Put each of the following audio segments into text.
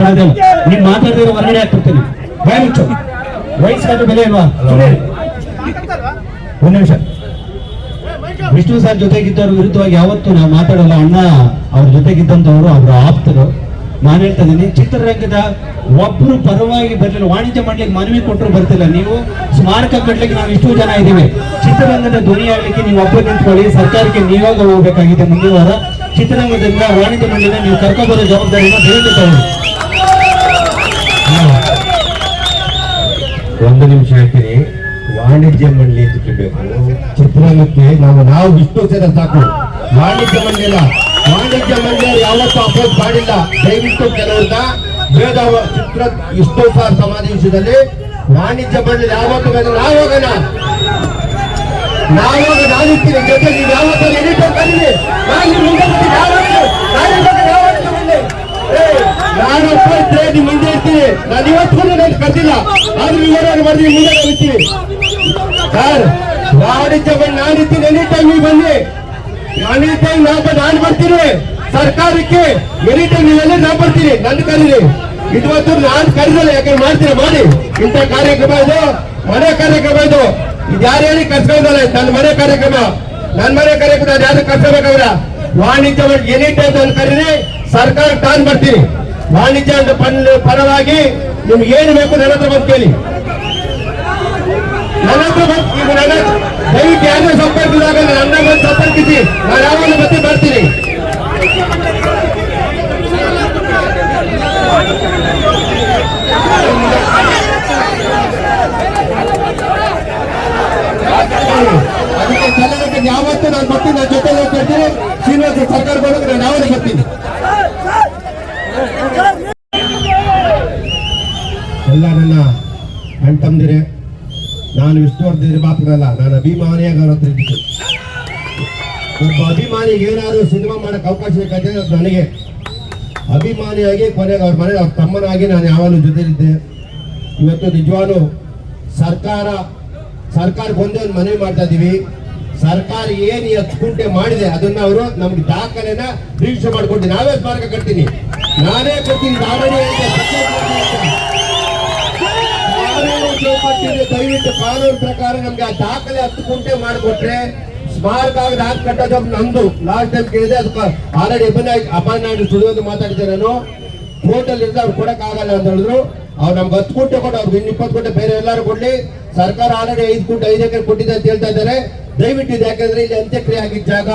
ನೀನ್ ಮಾತಾಡಿದ್ರೆ ಹೊರಗಡೆ ಹಾಕ್ತಿರ್ತೀನಿ ಬಾಯ್ ಮುಚ್ಚು. ಬೆಲೆ ಇಲ್ವಾ. ಒಂದ್ ನಿಮಿಷ. ವಿಷ್ಣು ಸರ್ ಜೊತೆಗಿದ್ದವ್ರ ವಿರುದ್ಧವಾಗಿ ಯಾವತ್ತೂ ನಾವು ಮಾತಾಡಲ್ಲ. ಅಣ್ಣ ಅವ್ರ ಜೊತೆಗಿದ್ದಂಥವ್ರು ಅವರ ಆಪ್ತರು. ನಾನು ಹೇಳ್ತಾ ಇದ್ದೀನಿ ಚಿತ್ರರಂಗದ ಒಬ್ರು ಪರವಾಗಿ ಬರಲಿಲ್ಲ. ವಾಣಿಜ್ಯ ಮಾಡ್ಲಿಕ್ಕೆ ಮನವಿ ಕೊಟ್ಟರು ಬರ್ತಿಲ್ಲ. ನೀವು ಸ್ಮಾರಕ ಕಟ್ಲಿಕ್ಕೆ ನಾವು ಇಷ್ಟು ಜನ ಇದ್ದೀವಿ. ಚಿತ್ರರಂಗದ ಧ್ವನಿ ಆಗ್ಲಿಕ್ಕೆ ನೀವು ಒಬ್ಬರು ನಿಂತ್ಕೊಳ್ಳಿ. ಸರ್ಕಾರಕ್ಕೆ ನೀವಾಗ ಹೋಗ್ಬೇಕಾಗಿದೆ. ಮುಂದಿನ ವಾರ ಚಿತ್ರರಂಗದಿಂದ ವಾಣಿಜ್ಯ ಮಂಡಳಿನ ನೀವು ಕರ್ಕೊಬರೋ ಜವಾಬ್ದಾರಿಯನ್ನು ಬೇರೆ ತಗೊಳ್ಳಿ. ಒಂದು ನಿಮಿಷ ಹೇಳ್ತೀನಿ. ವಾಣಿಜ್ಯ ಮಂಡಳಿ ಅಂತ ಬೇಕು ಚಿತ್ರರಂಗಕ್ಕೆ ನಾವು ನಾವು ಇಷ್ಟು ಜನ ಸಾಕು. ವಾಣಿಜ್ಯ ಮಂಡಳಿ ಅಲ್ಲ. ವಾಣಿಜ್ಯ ಮಂಡಳಿ ಯಾವತ್ತೂ ಅಪೋಸ್ ಮಾಡಿಲ್ಲ. ದಯವಿಟ್ಟು ಕೆಲವ್ರನ್ನ ಭೇದ ಚಿತ್ರ ಇಷ್ಟು ಸಾರ್ ಸಮಾಜ ವಾಣಿಜ್ಯ ಮಂಡಳಿ ಯಾವತ್ತು ಬೇಡ ನಾವು ಹೋಗೋಣ. ನಾವಾಗ ನಾನಿರ್ತೀನಿ ಜೊತೆ ನೀವು ಯಾವತ್ತೂ ಎಡಿಟ್ ಕರೀರಿ ನಾನು ನಿಮ್ಮ ಮುಂದೆ ಬರ್ತೀನಿ ಯಾವತ್ತೂ ನಾನು ಇವಾಗ ಯಾವತ್ತೂ ಬಂದೆ ಏ, ನಾನು ಒಬ್ಬ ಇದ್ರೆ ನಿಮ್ಮ ಮುಂದೆ ಇರ್ತೀನಿ ನಾನು ಇವತ್ತು ನಾನು ಕರ್ದಿಲ್ಲ ಆದ್ರೆ ಇವಾಗ ಬರ್ತೀನಿ ಮುಂದೆ ಬರ್ತೀವಿ ಸರ್ ವಾಣಿಜ್ಯ ಬಂದು ನಾನಿರ್ತೀನಿ ಎನಿ ಟೈಮ್ ಬನ್ನಿ. ಎನಿ ಟೈಮ್ ನಾ ನಾನು ಬರ್ತೀನಿ. ಸರ್ಕಾರಕ್ಕೆ ಎನಿ ಟೈಮ್ ನೀವೆಲ್ಲ ನಾ ಬರ್ತೀನಿ. ನನ್ನ ಕರೀರಿ. ಇವತ್ತು ನಾನು ಕರೆದಲ್ಲ ಯಾಕಂದ್ರೆ ಮಾಡ್ತೀನಿ ಮಾಡಿ. ಇಂಥ ಕಾರ್ಯಕ್ರಮ ಇದು. ಮನೆ ಕಾರ್ಯಕ್ರಮ ಇದು. ಇದು ಯಾರು ಹೇಳಿ ಕರ್ಸ್ಕೊಂಡಲ್ಲ ನನ್ನ ಮನೆ ಕಾರ್ಯಕ್ರಮ. ನನ್ನ ಮನೆ ಕಾರ್ಯಕ್ರಮ ಯಾರು ಕರ್ಸ್ಕೋಬೇಕವ್ರ ವಾಣಿಜ್ಯ ಎನಿ ಟೈಮ್ ನಾನು ಕರೀರಿ, ಸರ್ಕಾರ ತಾನು ಬರ್ತೀನಿ. ವಾಣಿಜ್ಯ ಪರವಾಗಿ ನಿಮ್ಗೆ ಏನು ಬೇಕು ನನ್ನ ಹತ್ರ ಬಂದು ಕೇಳಿ. ನನ್ನ ಹತ್ರ ಬಂದು ನನ್ನ ದಯವಿಟ್ಟು ಯಾರೇ ಸಂಪರ್ಕಿಸಿದಾಗ ನನ್ನ ಬಂದು ಸಂಪರ್ಕಿಸಿ. ನಾನು ಯಾವಾಗ ಮತ್ತೆ ಬರ್ತೀನಿ. ಅದಕ್ಕೆ ಕನ್ನಡಕ್ಕೆ ಯಾವತ್ತೂ ನಾನು ಬರ್ತೀನಿ. ನನ್ನ ಜೊತೆ ಬರ್ತೀನಿ ಶ್ರೀನಿವಾಸ ಸರ್ಕಾರ ಬರೋದು ನಾನು ಯಾವಾಗ ಬರ್ತೀನಿ? ಎಲ್ಲ ನನ್ನ ಅಣ್ತಂದಿರೆ ನಾನು ವಿಷ್ಣುವರ್ಧನ ಮಾತ್ರಲ್ಲ ನಾನು ಅಭಿಮಾನಿಯಾಗ ಅವ್ರ ಹತ್ರ ಒಬ್ಬ ಅಭಿಮಾನಿಗೆ ಏನಾದರೂ ಸಿನಿಮಾ ಮಾಡಕ್ಕೆ ಅವಕಾಶ ಬೇಕಾದ್ರೆ ನನಗೆ ಅಭಿಮಾನಿಯಾಗಿ ಕೊನೆಗೆ ಅವ್ರ ಮನೆ ಅವ್ರ ತಮ್ಮನಾಗಿ ನಾನು ಯಾವಾಗಲೂ ಜೊತೆಲಿದ್ದೆ. ಇವತ್ತು ನಿಜವಾಗ್ಲೂ ಸರ್ಕಾರ, ಸರ್ಕಾರಕ್ಕೆ ಒಂದೇ ಒಂದು ಮನವಿ ಮಾಡ್ತಾ ಇದ್ದೀವಿ. ಸರ್ಕಾರ ಏನ್ ಎತ್ಕುಂಟೆ ಮಾಡಿದೆ, ಅದನ್ನ ಅವರು ನಮ್ಗೆ ದಾಖಲೆನ ಪರೀಕ್ಷೆ ಮಾಡ್ಕೊಂಡು ನಾವೇ ಸ್ಮಾರಕ ಕಟ್ತೀನಿ. ನಾನೇ ಕೊಡ್ತೀನಿ ದಯವಿಟ್ಟು ಕಾನೂನು ಪ್ರಕಾರ ನಮ್ಗೆ ಆ ದಾಖಲೆ ಹತ್ತುಕುಂಟೆ ಮಾಡಿಕೊಟ್ರೆ ಸ್ಮಾರಕ ಆಗದ ಹಾಕಿ ಕಟ್ಟೋದು ನಮ್ದು ಲಾಸ್ಟ್ ಟೈಮ್ ಕೇಳಿದೆ, ಅದಕ್ಕೆ ಆಲ್ರೆಡಿ ಎಬನ್ ಅಪಾಯಿಂಟ್ ಸುಳಿಯೋದು ಮಾತಾಡಿದ್ದೆ ನಾನು. ಕೋಟಲ್ ಇರ್ತಾವ್ ಅವ್ರು ಕೊಡಕ್ ಆಗಲ್ಲ ಅಂತ ಹೇಳಿದ್ರು. ಅವ್ರು ನಮ್ಗೆ ಹತ್ತು ಕುಂಟೆ ಕೊಟ್ಟು, ಅವ್ರಿಗೆ ಇನ್ನಿಪ್ಪತ್ತು ಇಪ್ಪತ್ತು ಬೇರೆ ಎಲ್ಲರೂ ಕೊಡ್ಲಿ. ಸರ್ಕಾರ ಆಲ್ರೆಡಿ ಐದು ಕುಂಟೆ ಐದು ಎಕರೆ ಕೊಟ್ಟಿದೆ ಅಂತ ಹೇಳ್ತಾ ಇದ್ದಾರೆ. ದಯವಿಟ್ಟು ಇದು ಯಾಕಂದ್ರೆ ಇಲ್ಲಿ ಅಂತ್ಯಕ್ರಿಯೆ ಆಗಿದ್ದ ಜಾಗ,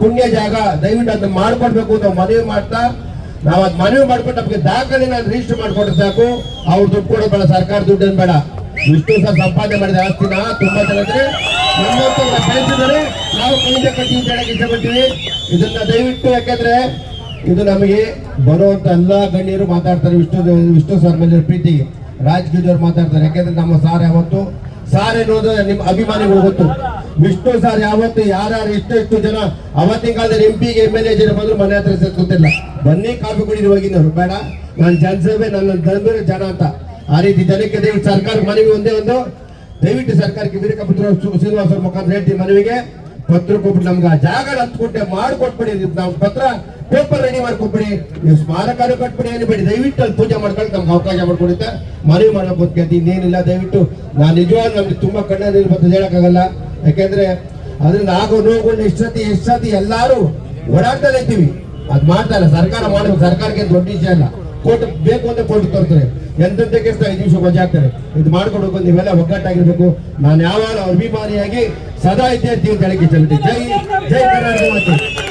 ಪುಣ್ಯ ಜಾಗ, ದಯವಿಟ್ಟು ಅದನ್ನ ಮಾಡ್ಕೊಡ್ಬೇಕು ಅಂತ ಮನವಿ ಮಾಡ್ತಾ, ನಾವ್ ಅದ್ ಮನವಿ ಮಾಡ್ಕೊಂಡು ನಮಗೆ ದಾಖಲೆ ರಿಜಿಸ್ಟರ್ ಮಾಡ್ಕೊಟ್ರೆ ಸಾಕು, ಅವ್ರು ದುಡ್ಡು ಕೊಡೋದು ಬೇಡ, ಸರ್ಕಾರ ದುಡ್ಡೇನು ಬೇಡ. ವಿಷ್ಣು ಸಹ ಸಂಪಾದನೆ ಮಾಡಿದ ಆಸ್ತಿನ ತುಂಬಾ ಜನ ಇದ್ರೆ ನಮ್ಮಂತ ಬೆಳೆಸಿದರೆ ನಾವು ಕೈಗೆ ಕಟ್ಟಿ ಇಷ್ಟಪಡ್ತೀವಿ ಇದನ್ನ ದಯವಿಟ್ಟು ಯಾಕಂದ್ರೆ ಇದು ನಮಗೆ ಬರುವಂತ ಎಲ್ಲಾ ಗಣ್ಯರು ಮಾತಾಡ್ತಾರೆ, ವಿಷ್ಣು ವಿಷ್ಣು ಸರ್ ಮೇಲೆ ಪ್ರೀತಿಗೆ ರಾಜಕೀಯದವ್ರು ಮಾತಾಡ್ತಾರೆ. ಯಾಕಂದ್ರೆ ನಮ್ಮ ಸಾರ್ ಯಾವತ್ತು ಸಾರ್ ಎನ್ನುವುದು ನಿಮ್ಮ ಅಭಿಮಾನಿಗಳು ಗೊತ್ತು. ವಿಷ್ಣು ಸಾರ್ ಯಾವತ್ತು ಯಾರ್ಯಾರು ಎಷ್ಟು ಜನ ಅವತ್ತಿನ ಕಾಲದಲ್ಲಿ ಎಂ ಪಿಗೆ ಎಂ ಎಲ್ ಎ ಜನ ಬಂದ್ರು ಮನೆ ಹತ್ರ ಸೇರ್ಕೊತಿಲ್ಲ. ಬನ್ನಿ ಕಾಫಿ ಕುಡಿದು ಹೋಗಿದ್ದವ್ರು ಬೇಡ, ನಾನು ಜನಸೇವೆ, ನನ್ನ ಧರ್ಮೀರ ಜನ ಅಂತ. ಆ ರೀತಿ ಜನಕ್ಕೆ ದಯವಿಟ್ಟು ಸರ್ಕಾರ ಮನವಿ ಒಂದೇ ಒಂದು. ದಯವಿಟ್ಟು ಸರ್ಕಾರಕ್ಕೆ ವೀರಕಪುತ್ರ ಶ್ರೀನಿವಾಸ ಅವ್ರ ಮುಖಾಂತರ ಹೇಳ್ತೀನಿ ಮನವಿಗೆ. ಪತ್ರ ಕೊಟ್ಬಿಟ್ಟು ನಮ್ಗೆ ಆ ಜಾಗ ಹತ್ತು ಕೊಟ್ಟೆ ಮಾಡ್ಕೊಟ್ಬಿಡಿ ನೀವು ಪತ್ರ ಪೇಪರ್ ರೆಡಿ ಮಾಡ್ಕೊಟ್ಬಿಡಿ. ನೀವು ಸ್ಮಾರಕ ಕಟ್ಬಿಡಿ ಏನು ಬೇಡಿ ದಯವಿಟ್ಟು ಅಲ್ಲಿ ಪೂಜೆ ಮಾಡ್ಕೊಂಡು ನಮ್ಗೆ ಅವಕಾಶ ಮಾಡ್ಕೊಡುತ್ತೆ. ಮನವಿ ಕೇಳ್ತೀನಿ ಇನ್ನೇನಿಲ್ಲ, ದಯವಿಟ್ಟು. ನಾನು ನಿಜವಾಗ್ಲೂ ನಮ್ಗೆ ತುಂಬಾ ಕಣ್ಣ ನೀರು ಹೇಳಕ್ಕಾಗಲ್ಲ. ಯಾಕೆಂದ್ರೆ ಅದರಿಂದ ಆಗೋ ನೋವುಗಳನ್ನ ಎಷ್ಟು ಎಷ್ಟೊತ್ತಿ ಎಲ್ಲಾರು ಓಡಾಡ್ತಾ ಇದ್ದೀವಿ. ಅದ್ ಮಾಡ್ತಾ ಇಲ್ಲ. ಸರ್ಕಾರ ಮಾಡಬೇಕು ಸರ್ಕಾರಕ್ಕೆ ದೊಡ್ಡ ವಿಷಯ ಅಲ್ಲ. ಕೋರ್ಟ್ ಬೇಕು ಅಂತ ಕೋರ್ಟ್ ತರ್ತಾರೆ. ಎಂತೆ ಕೆಲಸ ಐದು ನಿಮಿಷ ಮಜಾ ಆಗ್ತಾರೆ. ಇದು ಮಾಡ್ಕೊಡ್ಬೇಕು ನೀವೆಲ್ಲ ಒಗ್ಗಟ್ಟಾಗಿರ್ಬೇಕು. ನಾನು ಯಾವಾಗ ಅಭಿಮಾನಿಯಾಗಿ ಸದಾ ಇದ್ದೇ ಅಂತ ಹೇಳಕ್ಕೆ ಜೈ ಜೈ ಕರ್ನಾಟಕ